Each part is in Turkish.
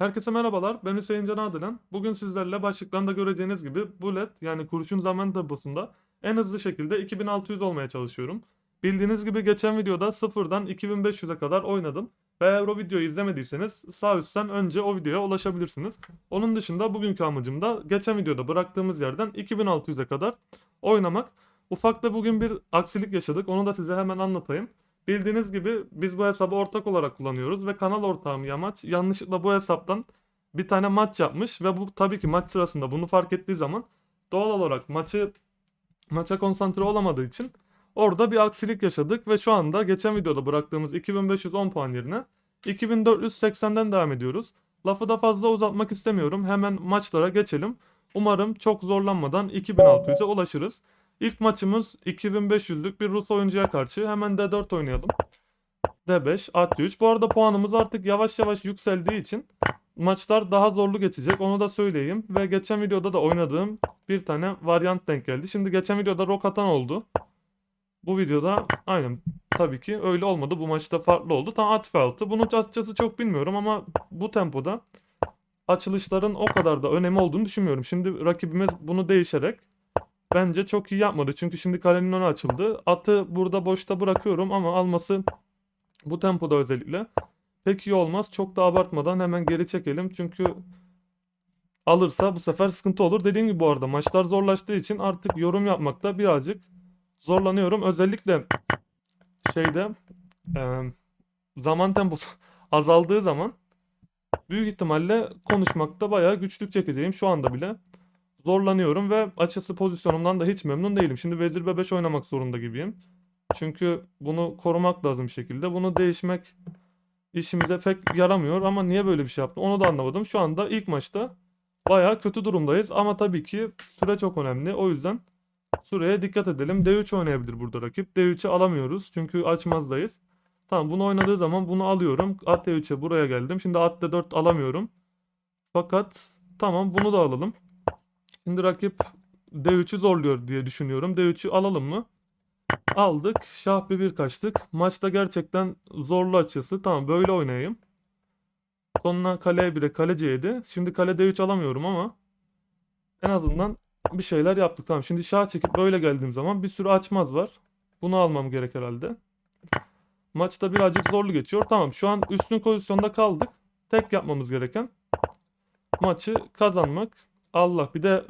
Herkese merhabalar. Ben Hüseyin Can Adılan. Bugün sizlerle başlıktan da göreceğiniz gibi bullet yani kurşun zaman temposunda en hızlı şekilde 2600 olmaya çalışıyorum. Bildiğiniz gibi geçen videoda sıfırdan 2500'e kadar oynadım. Ve eğer o videoyu izlemediyseniz sağ üstten önce o videoya ulaşabilirsiniz. Onun dışında bugünkü amacım da geçen videoda bıraktığımız yerden 2600'e kadar oynamak. Ufak da bugün bir aksilik yaşadık. Onu da size hemen anlatayım. Bildiğiniz gibi biz bu hesabı ortak olarak kullanıyoruz ve kanal ortağım Yamaç yanlışlıkla bu hesaptan bir tane maç yapmış ve bu tabii ki maç sırasında bunu fark ettiği zaman doğal olarak maçı maça konsantre olamadığı için orada bir aksilik yaşadık ve şu anda geçen videoda bıraktığımız 2510 puan yerine 2480'den devam ediyoruz. Lafı da fazla uzatmak istemiyorum. Hemen maçlara geçelim. Umarım çok zorlanmadan 2600'e ulaşırız. İlk maçımız 2500'lük bir Rus oyuncuya karşı. Hemen D4 oynayalım. D5, at 3. Bu arada puanımız artık yavaş yavaş yükseldiği için maçlar daha zorlu geçecek. Onu da söyleyeyim. Ve geçen videoda da oynadığım bir tane varyant denk geldi. Şimdi geçen videoda rok atan oldu. Bu videoda aynen tabii ki öyle olmadı. Bu maçta farklı oldu. Tam at altı. Bunu açıkçası çok bilmiyorum ama bu tempoda açılışların o kadar da önemi olduğunu düşünmüyorum. Şimdi rakibimiz bunu değişerek bence çok iyi yapmadı. Çünkü şimdi kalenin önü açıldı. Atı burada boşta bırakıyorum ama alması bu tempoda özellikle pek iyi olmaz. Çok da abartmadan hemen geri çekelim. Çünkü alırsa bu sefer sıkıntı olur. Dediğim gibi bu arada maçlar zorlaştığı için artık yorum yapmakta birazcık zorlanıyorum. Özellikle şeyde e, zaman temposu azaldığı zaman büyük ihtimalle konuşmakta bayağı güçlük çekeceğim şu anda bile zorlanıyorum ve açısı pozisyonumdan da hiç memnun değilim. Şimdi Vezir B5 oynamak zorunda gibiyim. Çünkü bunu korumak lazım bir şekilde. Bunu değişmek işimize pek yaramıyor ama niye böyle bir şey yaptım onu da anlamadım. Şu anda ilk maçta bayağı kötü durumdayız ama tabii ki süre çok önemli. O yüzden süreye dikkat edelim. D3 oynayabilir burada rakip. D3'ü alamıyoruz çünkü açmazdayız. Tamam bunu oynadığı zaman bunu alıyorum. At D3'e buraya geldim. Şimdi at D4 alamıyorum. Fakat tamam bunu da alalım. Şimdi rakip D3'ü zorluyor diye düşünüyorum. D3'ü alalım mı? Aldık. Şah bir kaçtık. Maçta gerçekten zorlu açısı. Tamam böyle oynayayım. Sonuna kale 1'e kale C7. Şimdi kale D3 alamıyorum ama en azından bir şeyler yaptık. Tamam şimdi şah çekip böyle geldiğim zaman bir sürü açmaz var. Bunu almam gerek herhalde. Maçta birazcık zorlu geçiyor. Tamam şu an üstün pozisyonda kaldık. Tek yapmamız gereken maçı kazanmak. Allah bir de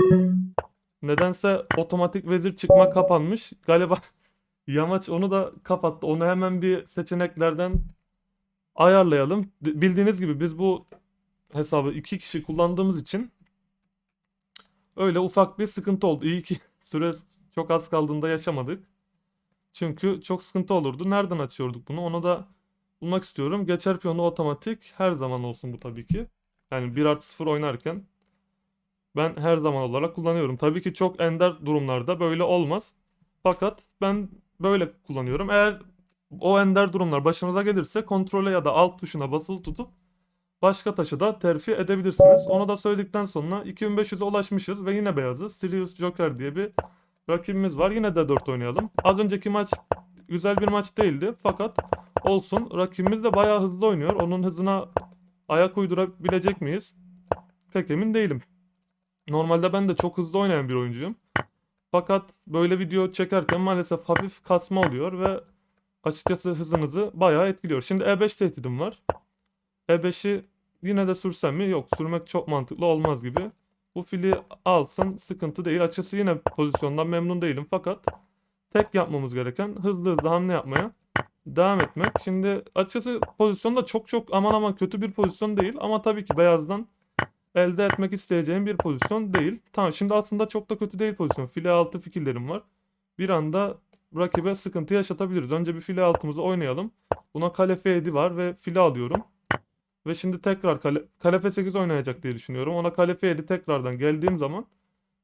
nedense otomatik vezir çıkma kapanmış. Galiba Yamaç onu da kapattı. Onu hemen bir seçeneklerden ayarlayalım. Bildiğiniz gibi biz bu hesabı iki kişi kullandığımız için öyle ufak bir sıkıntı oldu. İyi ki süre çok az kaldığında yaşamadık. Çünkü çok sıkıntı olurdu. Nereden açıyorduk bunu? Onu da bulmak istiyorum. Geçer piyonu otomatik her zaman olsun bu tabii ki. Yani 1 artı 0 oynarken ben her zaman olarak kullanıyorum. Tabii ki çok ender durumlarda böyle olmaz. Fakat ben böyle kullanıyorum. Eğer o ender durumlar başınıza gelirse kontrole ya da alt tuşuna basılı tutup başka taşı da terfi edebilirsiniz. Onu da söyledikten sonra 2500'e ulaşmışız ve yine beyazız. Sirius Joker diye bir rakibimiz var. Yine de 4 oynayalım. Az önceki maç güzel bir maç değildi fakat olsun. Rakibimiz de bayağı hızlı oynuyor. Onun hızına ayak uydurabilecek miyiz? Pek emin değilim. Normalde ben de çok hızlı oynayan bir oyuncuyum. Fakat böyle video çekerken maalesef hafif kasma oluyor ve açıkçası hızınızı bayağı etkiliyor. Şimdi E5 tehdidim var. E5'i yine de sürsem mi? Yok sürmek çok mantıklı olmaz gibi. Bu fili alsın sıkıntı değil. Açısı yine pozisyondan memnun değilim fakat tek yapmamız gereken hızlı hızlı hamle yapmaya devam etmek. Şimdi açısı pozisyonda çok çok aman aman kötü bir pozisyon değil ama tabii ki beyazdan elde etmek isteyeceğim bir pozisyon değil. Tamam şimdi aslında çok da kötü değil pozisyon. File altı fikirlerim var. Bir anda rakibe sıkıntı yaşatabiliriz. Önce bir file altımızı oynayalım. Buna kale F7 var ve file alıyorum. Ve şimdi tekrar kale, kale F8 oynayacak diye düşünüyorum. Ona kale F7 tekrardan geldiğim zaman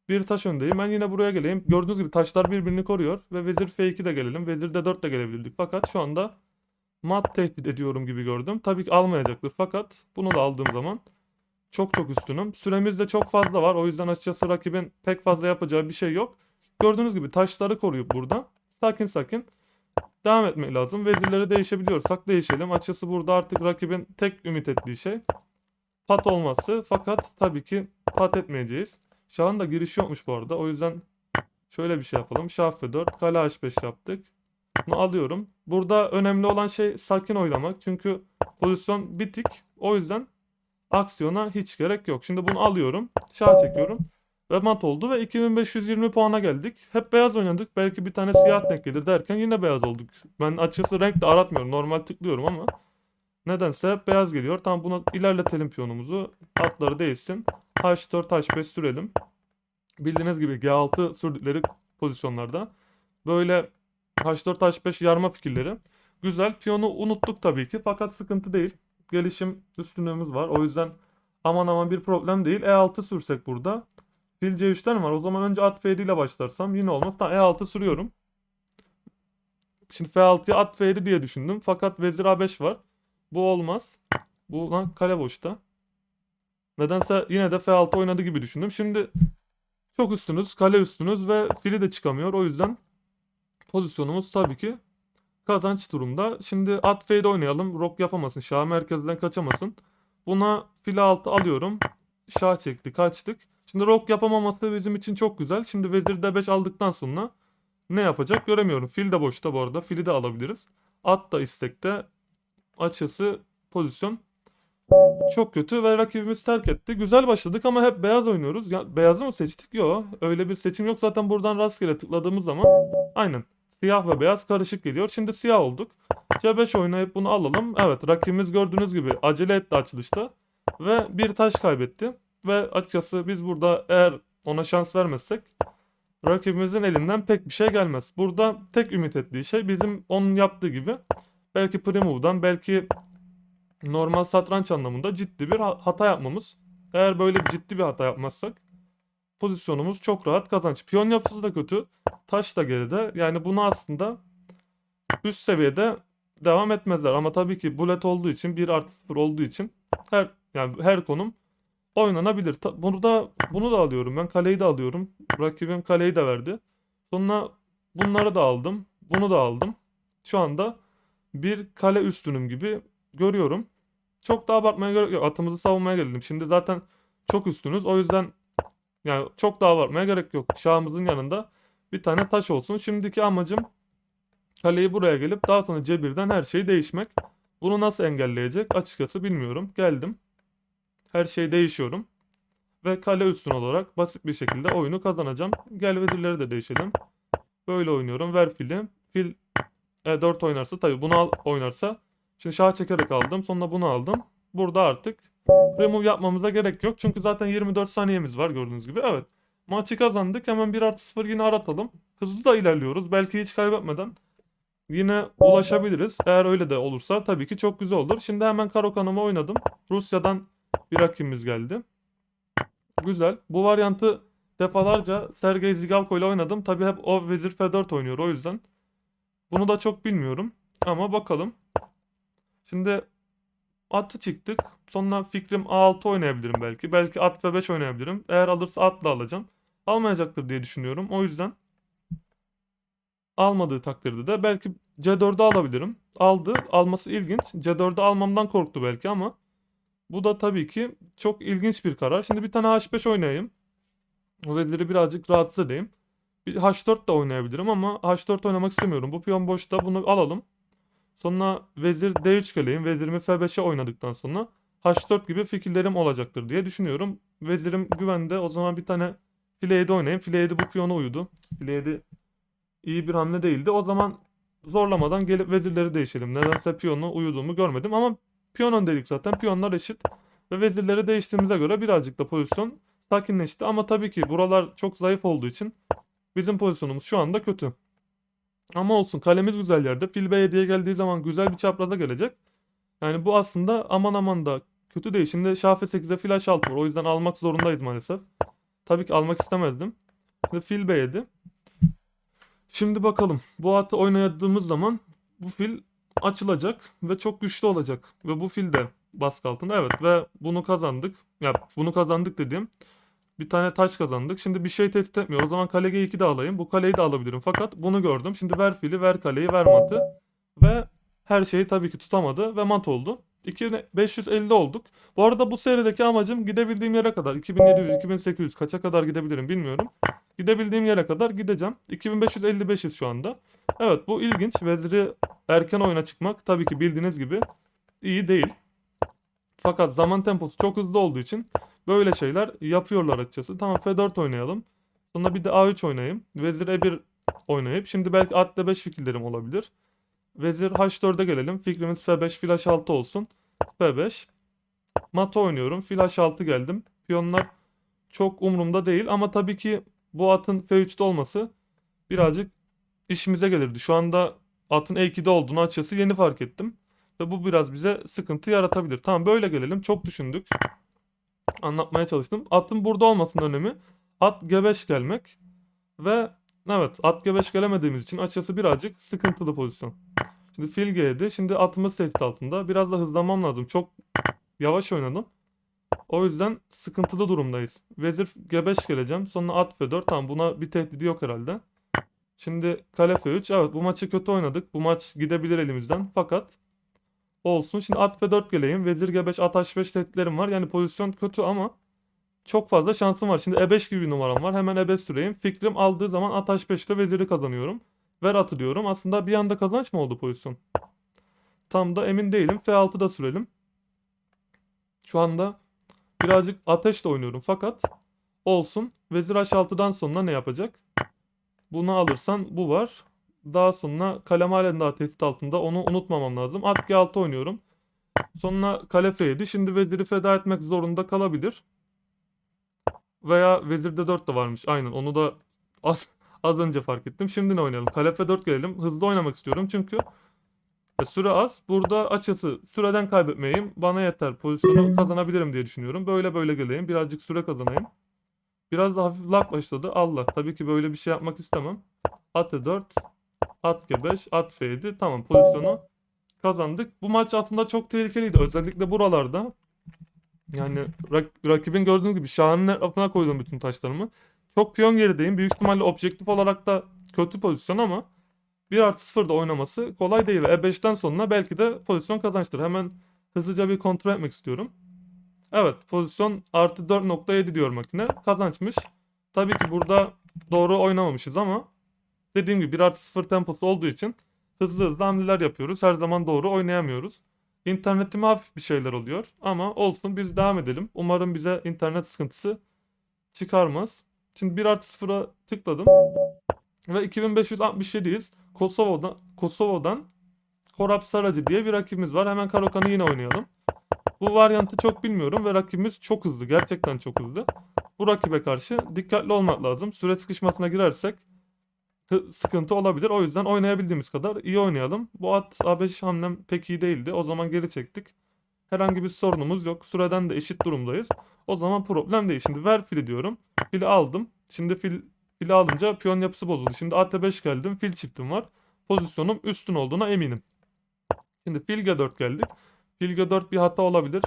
bir taş öndeyim. Ben yine buraya geleyim. Gördüğünüz gibi taşlar birbirini koruyor. Ve vezir F2 de gelelim. Vezir D4 de gelebilirdik. Fakat şu anda mat tehdit ediyorum gibi gördüm. Tabii ki almayacaktır. Fakat bunu da aldığım zaman çok çok üstünüm. Süremiz de çok fazla var. O yüzden açıkçası rakibin pek fazla yapacağı bir şey yok. Gördüğünüz gibi taşları koruyup burada sakin sakin devam etmek lazım. Vezirleri değişebiliyorsak değişelim. Açıkçası burada artık rakibin tek ümit ettiği şey pat olması fakat tabii ki pat etmeyeceğiz. Şahın da girişi yokmuş bu arada. O yüzden şöyle bir şey yapalım. Şah F4, kale H5 yaptık. Bunu alıyorum. Burada önemli olan şey sakin oynamak. Çünkü pozisyon bitik. O yüzden aksiyona hiç gerek yok. Şimdi bunu alıyorum. Şah çekiyorum. Ve mat oldu ve 2520 puana geldik. Hep beyaz oynadık. Belki bir tane siyah denk gelir derken yine beyaz olduk. Ben açıkçası renk de aratmıyorum. Normal tıklıyorum ama nedense hep beyaz geliyor. Tamam buna ilerletelim piyonumuzu. Atları değişsin. H4 H5 sürelim. Bildiğiniz gibi G6 sürdükleri pozisyonlarda böyle H4 H5 yarma fikirleri. Güzel. Piyonu unuttuk tabii ki fakat sıkıntı değil. Gelişim üstünlüğümüz var. O yüzden aman aman bir problem değil. E6 sürsek burada. Fil C3'ten var. O zaman önce at F7 ile başlarsam yine olmaz. Tamam E6 sürüyorum. Şimdi F6'ya at F7 diye düşündüm. Fakat vezir A5 var. Bu olmaz. Bu lan kale boşta. Nedense yine de F6 oynadı gibi düşündüm. Şimdi çok üstünüz, kale üstünüz ve fili de çıkamıyor. O yüzden pozisyonumuz tabii ki kazanç durumda. Şimdi at F7 oynayalım. Rok yapamasın. Şah merkezden kaçamasın. Buna fil 6 alıyorum. Şah çekti, kaçtık. Şimdi rok yapamaması bizim için çok güzel. Şimdi vezir D5 aldıktan sonra ne yapacak göremiyorum. Fil de boşta bu arada. Fili de alabiliriz. At da istekte. Açısı pozisyon çok kötü ve rakibimiz terk etti. Güzel başladık ama hep beyaz oynuyoruz. Ya, beyazı mı seçtik? Yok. Öyle bir seçim yok. Zaten buradan rastgele tıkladığımız zaman aynen siyah ve beyaz karışık geliyor. Şimdi siyah olduk. C5 oynayıp bunu alalım. Evet rakibimiz gördüğünüz gibi acele etti açılışta. Ve bir taş kaybetti. Ve açıkçası biz burada eğer ona şans vermezsek rakibimizin elinden pek bir şey gelmez. Burada tek ümit ettiği şey bizim onun yaptığı gibi belki pre-move'dan belki normal satranç anlamında ciddi bir ha- hata yapmamız. Eğer böyle ciddi bir hata yapmazsak pozisyonumuz çok rahat kazanç. Piyon yapısı da kötü. Taş da geride. Yani bunu aslında üst seviyede devam etmezler. Ama tabii ki bullet olduğu için 1 artı 0 olduğu için her yani her konum oynanabilir. Ta- Bunu da bunu da alıyorum ben. Kaleyi de alıyorum. Rakibim kaleyi de verdi. Sonra bunları da aldım. Bunu da aldım. Şu anda bir kale üstünüm gibi görüyorum. Çok da abartmaya gerek yok. Atımızı savunmaya gelelim. Şimdi zaten çok üstünüz. O yüzden yani çok da abartmaya gerek yok. Şahımızın yanında bir tane taş olsun. Şimdiki amacım kaleyi buraya gelip daha sonra cebirden her şeyi değişmek. Bunu nasıl engelleyecek açıkçası bilmiyorum. Geldim. Her şey değişiyorum. Ve kale üstün olarak basit bir şekilde oyunu kazanacağım. Gel vezirleri de değişelim. Böyle oynuyorum. Ver fili. Fil E4 oynarsa tabii bunu al, oynarsa. Şimdi şah çekerek aldım. Sonra bunu aldım. Burada artık remove yapmamıza gerek yok. Çünkü zaten 24 saniyemiz var gördüğünüz gibi. Evet. Maçı kazandık. Hemen 1 artı 0 yine aratalım. Hızlı da ilerliyoruz. Belki hiç kaybetmeden yine ulaşabiliriz. Eğer öyle de olursa tabii ki çok güzel olur. Şimdi hemen Karokan'ımı oynadım. Rusya'dan bir rakibimiz geldi. Güzel. Bu varyantı defalarca Sergey Zigalko ile oynadım. Tabii hep o Vezir F4 oynuyor o yüzden. Bunu da çok bilmiyorum. Ama bakalım. Şimdi atı çıktık. Sonra fikrim A6 oynayabilirim belki. Belki at F5 oynayabilirim. Eğer alırsa atla alacağım. Almayacaktır diye düşünüyorum. O yüzden almadığı takdirde de belki C4'ü alabilirim. Aldı. Alması ilginç. C4'ü almamdan korktu belki ama bu da tabii ki çok ilginç bir karar. Şimdi bir tane H5 oynayayım. Veziri birazcık rahatsız edeyim. Bir H4 de oynayabilirim ama H4 oynamak istemiyorum. Bu piyon boşta bunu alalım. Sonra vezir D3 geleyim. Vezirimi F5'e oynadıktan sonra H4 gibi fikirlerim olacaktır diye düşünüyorum. Vezirim güvende. O zaman bir tane file 7 oynayayım. File 7 bu piyona uyudu. File 7 iyi bir hamle değildi. O zaman zorlamadan gelip vezirleri değişelim. Nedense piyonu uyuduğumu görmedim ama piyon öndelik zaten. Piyonlar eşit. Ve vezirleri değiştiğimize göre birazcık da pozisyon sakinleşti. Ama tabii ki buralar çok zayıf olduğu için bizim pozisyonumuz şu anda kötü. Ama olsun kalemiz güzel yerde. Fil B7'ye geldiği zaman güzel bir çapraza gelecek. Yani bu aslında aman aman da kötü değil. Şimdi şah F8'e fil H6 var. O yüzden almak zorundayız maalesef. Tabii ki almak istemezdim. Şimdi fil B7. Şimdi bakalım. Bu atı oynadığımız zaman bu fil açılacak ve çok güçlü olacak. Ve bu fil de baskı altında. Evet ve bunu kazandık. Ya bunu kazandık dediğim bir tane taş kazandık. Şimdi bir şey tehdit etmiyor. O zaman kale G2 de alayım. Bu kaleyi de alabilirim. Fakat bunu gördüm. Şimdi ver fili, ver kaleyi, ver matı. Ve her şeyi tabii ki tutamadı ve mat oldu. 2550 olduk. Bu arada bu serideki amacım gidebildiğim yere kadar 2700 2800 kaça kadar gidebilirim bilmiyorum. Gidebildiğim yere kadar gideceğim. 2555'iz şu anda. Evet bu ilginç. Veziri erken oyuna çıkmak tabii ki bildiğiniz gibi iyi değil. Fakat zaman temposu çok hızlı olduğu için böyle şeyler yapıyorlar açıkçası. Tamam F4 oynayalım. Sonra bir de A3 oynayayım. Vezir E1 oynayıp şimdi belki at D5 fikirlerim olabilir. Vezir H4'e gelelim. Fikrimiz F5 fil H6 olsun. F5. Mata oynuyorum. Fil H6 geldim. Piyonlar çok umurumda değil ama tabii ki bu atın F3'te olması birazcık işimize gelirdi. Şu anda atın E2'de olduğunu açıkçası yeni fark ettim. Ve bu biraz bize sıkıntı yaratabilir. Tamam böyle gelelim. Çok düşündük. Anlatmaya çalıştım. Atın burada olmasının önemi at G5 gelmek. Ve evet at G5 gelemediğimiz için açıkçası birazcık sıkıntılı pozisyon. Şimdi fil G7. Şimdi atımız tehdit altında. Biraz da hızlanmam lazım. Çok yavaş oynadım. O yüzden sıkıntılı durumdayız. Vezir G5 geleceğim. Sonra at F4. Tamam buna bir tehdidi yok herhalde. Şimdi kale F3. Evet bu maçı kötü oynadık. Bu maç gidebilir elimizden. Fakat olsun. Şimdi at F4 geleyim. Vezir G5 at H5 tehditlerim var. Yani pozisyon kötü ama çok fazla şansım var. Şimdi E5 gibi bir numaram var. Hemen E5 süreyim. Fikrim aldığı zaman at H5'te veziri kazanıyorum. Ver atı diyorum. Aslında bir anda kazanç mı oldu pozisyon? Tam da emin değilim. F6'da sürelim. Şu anda birazcık ateşle oynuyorum fakat olsun. Vezir H6'dan sonra ne yapacak? Bunu alırsan bu var. Daha sonra kalem halen daha tehdit altında. Onu unutmamam lazım. At G6 oynuyorum. Sonra kale F7. Şimdi veziri feda etmek zorunda kalabilir. Veya vezir D4 de varmış. Aynen onu da az, az önce fark ettim. Şimdi ne oynayalım? Kale F4 gelelim. Hızlı oynamak istiyorum çünkü e, süre az. Burada açısı süreden kaybetmeyeyim. Bana yeter. Pozisyonu kazanabilirim diye düşünüyorum. Böyle böyle geleyim. Birazcık süre kazanayım. Biraz da hafif lag başladı. Allah. Tabii ki böyle bir şey yapmak istemem. At E4. At G5. At F7. Tamam pozisyonu kazandık. Bu maç aslında çok tehlikeliydi. Özellikle buralarda. Yani rak- rakibin gördüğünüz gibi Şahan'ın etrafına koydum bütün taşlarımı. Çok piyon gerideyim. Büyük ihtimalle objektif olarak da kötü pozisyon ama 1 artı 0'da oynaması kolay değil. Ve E5'ten sonra belki de pozisyon kazançtır. Hemen hızlıca bir kontrol etmek istiyorum. Evet pozisyon artı 4.7 diyor makine. Kazançmış. Tabii ki burada doğru oynamamışız ama dediğim gibi 1 artı 0 temposu olduğu için hızlı hızlı hamleler yapıyoruz. Her zaman doğru oynayamıyoruz. İnternetime hafif bir şeyler oluyor ama olsun biz devam edelim. Umarım bize internet sıkıntısı çıkarmaz. Şimdi 1 artı 0'a tıkladım. Ve 2567'yiz. Kosova'dan, Kosova'dan Korap Saracı diye bir rakibimiz var. Hemen Karokan'ı yine oynayalım. Bu varyantı çok bilmiyorum ve rakibimiz çok hızlı. Gerçekten çok hızlı. Bu rakibe karşı dikkatli olmak lazım. Süre sıkışmasına girersek sıkıntı olabilir. O yüzden oynayabildiğimiz kadar iyi oynayalım. Bu at A5 hamlem pek iyi değildi. O zaman geri çektik. Herhangi bir sorunumuz yok. Süreden de eşit durumdayız. O zaman problem değil. Şimdi ver fili diyorum. Fili aldım. Şimdi fil, fili alınca piyon yapısı bozuldu. Şimdi at 5 geldim. Fil çiftim var. Pozisyonum üstün olduğuna eminim. Şimdi fil G4 geldik. Fil G4 bir hata olabilir.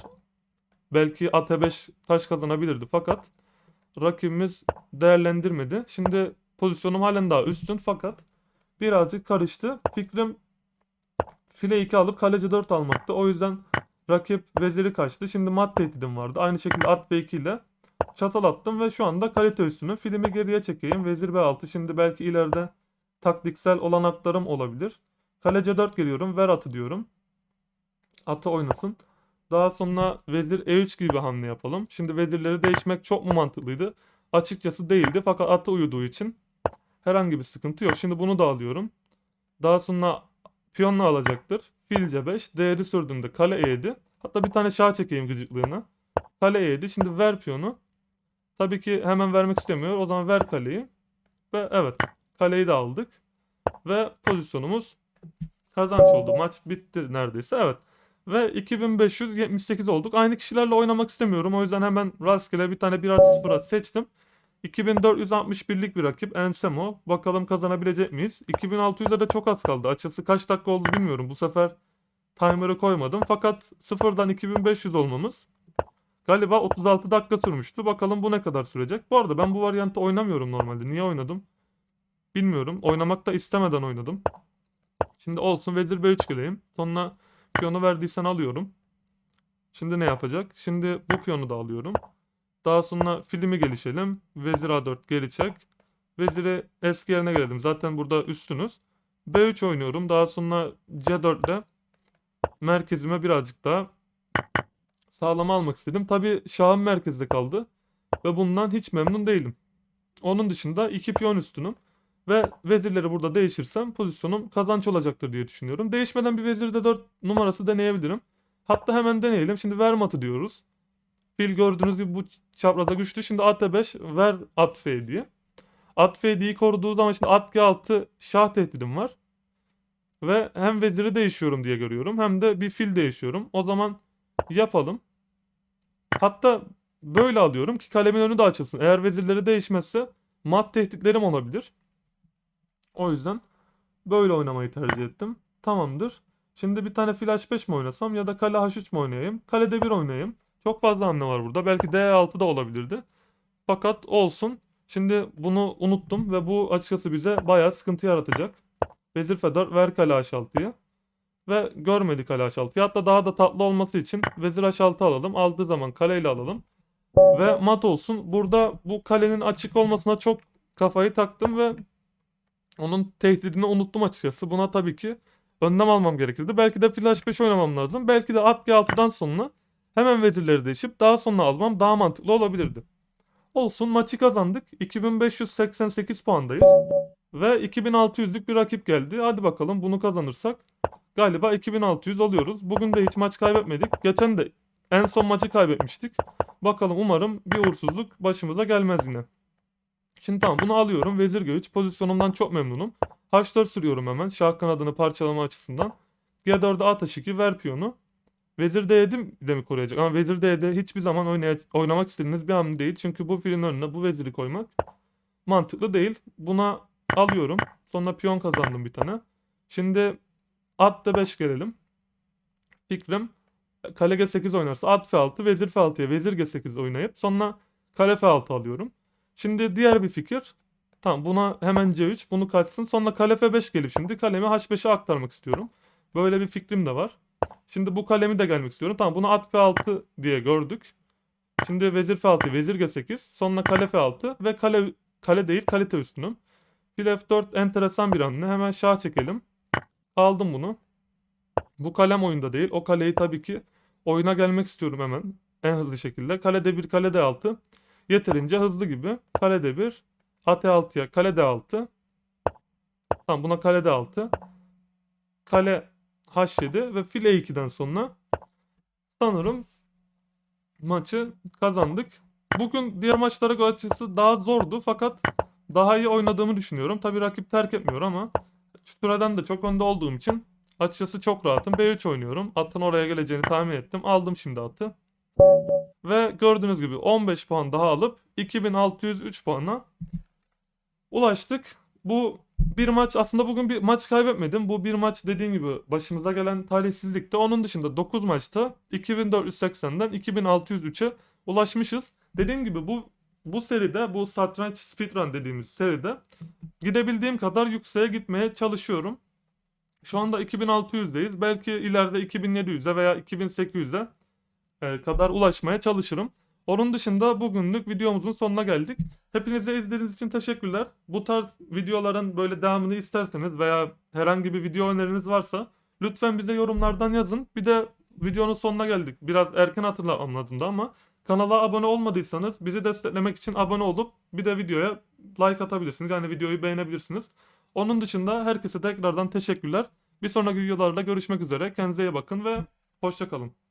Belki at 5 taş kazanabilirdi fakat rakibimiz değerlendirmedi. Şimdi pozisyonum halen daha üstün fakat birazcık karıştı. Fikrim file 2 alıp kaleci 4 almaktı. O yüzden rakip veziri kaçtı. Şimdi mat tehdidim vardı. Aynı şekilde at B2 ile çatal attım ve şu anda kalite üstünü. Filmi geriye çekeyim. Vezir B6. Şimdi belki ileride taktiksel olanaklarım olabilir. Kale C4 geliyorum. Ver atı diyorum. Atı oynasın. Daha sonra vezir E3 gibi hamle yapalım. Şimdi vezirleri değişmek çok mu mantıklıydı? Açıkçası değildi fakat atı uyuduğu için herhangi bir sıkıntı yok. Şimdi bunu da alıyorum. Daha sonra piyonla alacaktır. Fil C5. Değeri sürdüğümde kale E7. Hatta bir tane şah çekeyim gıcıklığına. Kale E7. Şimdi ver piyonu. Tabii ki hemen vermek istemiyor. O zaman ver kaleyi. Ve evet kaleyi de aldık. Ve pozisyonumuz kazanç oldu. Maç bitti neredeyse. Evet. Ve 2578 olduk. Aynı kişilerle oynamak istemiyorum. O yüzden hemen rastgele bir tane 1 artı 0'a seçtim. 2461'lik bir rakip Ensemo. Bakalım kazanabilecek miyiz? 2600'e de çok az kaldı. Açısı kaç dakika oldu bilmiyorum. Bu sefer timer'ı koymadım. Fakat sıfırdan 2500 olmamız galiba 36 dakika sürmüştü. Bakalım bu ne kadar sürecek. Bu arada ben bu varyantı oynamıyorum normalde. Niye oynadım? Bilmiyorum. Oynamak da istemeden oynadım. Şimdi olsun vezir B3 geleyim. Sonra piyonu verdiysen alıyorum. Şimdi ne yapacak? Şimdi bu piyonu da alıyorum. Daha sonra filmi gelişelim. Vezir A4 geri çek. Veziri eski yerine gelelim. Zaten burada üstünüz. B3 oynuyorum. Daha sonra C4 ile merkezime birazcık daha sağlam almak istedim. Tabii şahım merkezde kaldı. Ve bundan hiç memnun değilim. Onun dışında iki piyon üstünüm. Ve vezirleri burada değişirsem pozisyonum kazanç olacaktır diye düşünüyorum. Değişmeden bir vezirde 4 numarası deneyebilirim. Hatta hemen deneyelim. Şimdi ver matı diyoruz. Fil gördüğünüz gibi bu çapraza güçlü. Şimdi at e5 ver at f diye. At f koruduğu zaman şimdi at g6 şah tehdidim var. Ve hem veziri değişiyorum diye görüyorum hem de bir fil değişiyorum. O zaman yapalım. Hatta böyle alıyorum ki kalemin önü de açılsın. Eğer vezirleri değişmezse mat tehditlerim olabilir. O yüzden böyle oynamayı tercih ettim. Tamamdır. Şimdi bir tane fil h5 mi oynasam ya da kale h3 mi oynayayım? Kale d1 oynayayım. Çok fazla hamle var burada. Belki d6 da olabilirdi. Fakat olsun. Şimdi bunu unuttum ve bu açıkçası bize bayağı sıkıntı yaratacak. Vezir Fedor ver kale h6'yı. Ve görmedi kale h6'yı. Hatta daha da tatlı olması için vezir h6 alalım. Aldığı zaman kaleyle alalım. Ve mat olsun. Burada bu kalenin açık olmasına çok kafayı taktım ve onun tehdidini unuttum açıkçası. Buna tabii ki önlem almam gerekirdi. Belki de fil h5 oynamam lazım. Belki de at g6'dan sonra hemen vezirleri değişip daha sonra almam daha mantıklı olabilirdi. Olsun maçı kazandık. 2588 puandayız. Ve 2600'lük bir rakip geldi. Hadi bakalım bunu kazanırsak galiba 2600 oluyoruz. Bugün de hiç maç kaybetmedik. Geçen de en son maçı kaybetmiştik. Bakalım umarım bir uğursuzluk başımıza gelmez yine. Şimdi tamam bunu alıyorum. Vezir G3 pozisyonumdan çok memnunum. H4 sürüyorum hemen şah kanadını parçalama açısından. G4'e at H2 ver piyonu. Vezir D7 de mi koruyacak? Ama Vezir D7 hiçbir zaman oynay oynamak istediğiniz bir hamle değil. Çünkü bu filin önüne bu veziri koymak mantıklı değil. Buna alıyorum. Sonra piyon kazandım bir tane. Şimdi at D5 gelelim. Fikrim kale G8 oynarsa at F6, vezir F6'ya vezir G8 oynayıp sonra kale F6 alıyorum. Şimdi diğer bir fikir. Tamam buna hemen C3 bunu kaçsın. Sonra kale F5 gelip şimdi kalemi H5'e aktarmak istiyorum. Böyle bir fikrim de var. Şimdi bu kalemi de gelmek istiyorum. Tamam bunu at F6 diye gördük. Şimdi vezir F6, vezir G8, sonra kale F6 ve kale kale değil kalite üstünüm. Fil F4 enteresan bir hamle. Hemen şah çekelim. Aldım bunu. Bu kalem oyunda değil. O kaleyi tabii ki oyuna gelmek istiyorum hemen. En hızlı şekilde. Kale D1, kale D6. Yeterince hızlı gibi. Kale D1, at E6'ya kale D6. Tamam buna kale D6. Kale H7 ve file 2'den sonra sanırım maçı kazandık. Bugün diğer maçlara göre açısı daha zordu fakat daha iyi oynadığımı düşünüyorum. Tabi rakip terk etmiyor ama süreden de çok önde olduğum için açıkçası çok rahatım. B3 oynuyorum. Atın oraya geleceğini tahmin ettim. Aldım şimdi atı. Ve gördüğünüz gibi 15 puan daha alıp 2603 puana ulaştık. Bu bir maç aslında bugün bir maç kaybetmedim. Bu bir maç dediğim gibi başımıza gelen talihsizlikti. Onun dışında 9 maçta 2480'den 2603'e ulaşmışız. Dediğim gibi bu bu seride bu satranç speedrun dediğimiz seride gidebildiğim kadar yükseğe gitmeye çalışıyorum. Şu anda 2600'deyiz. Belki ileride 2700'e veya 2800'e e, kadar ulaşmaya çalışırım. Onun dışında bugünlük videomuzun sonuna geldik. Hepinize izlediğiniz için teşekkürler. Bu tarz videoların böyle devamını isterseniz veya herhangi bir video öneriniz varsa lütfen bize yorumlardan yazın. Bir de videonun sonuna geldik. Biraz erken hatırlamam lazımdı ama kanala abone olmadıysanız bizi desteklemek için abone olup bir de videoya like atabilirsiniz. Yani videoyu beğenebilirsiniz. Onun dışında herkese tekrardan teşekkürler. Bir sonraki videolarda görüşmek üzere. Kendinize iyi bakın ve hoşçakalın.